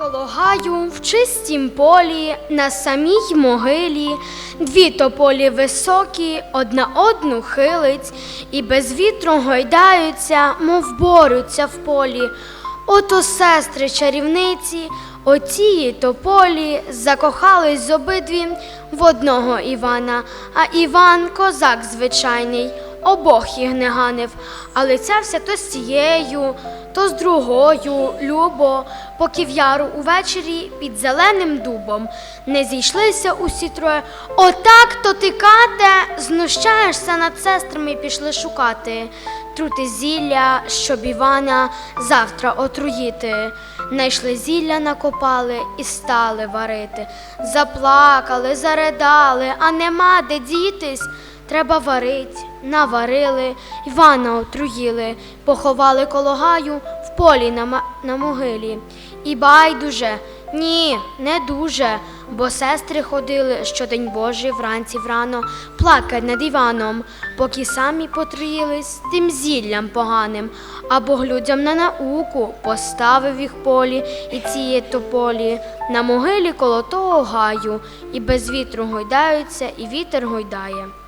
Коло гаю в чистім полі, на самій могилі, дві тополі високі, одна одну хилить, і без вітру гойдаються, мов борються в полі. Ото сестри чарівниці, отії тополі, закохались з обидві в одного Івана, а Іван козак звичайний, обох їх не ганив, а лицявся то з цією, то з другою, любо, поки в яру увечері під зеленим дубом не зійшлися усі троє. Отак то ти, кате, знущаєшся над сестрами пішли шукати. Трути зілля, щоб Івана завтра отруїти. Найшли зілля, накопали і стали варити. Заплакали, заридали, а нема де дітись. Треба варить, наварили, Івана отруїли, поховали коло гаю в полі на, на могилі. І байдуже, ні, не дуже, бо сестри ходили щодень Божий вранці врано плакать над Іваном, поки самі потруїлись тим зіллям поганим, а Бог людям на науку поставив їх полі і цієї тополі на могилі коло того гаю, і без вітру гойдаються, і вітер гойдає.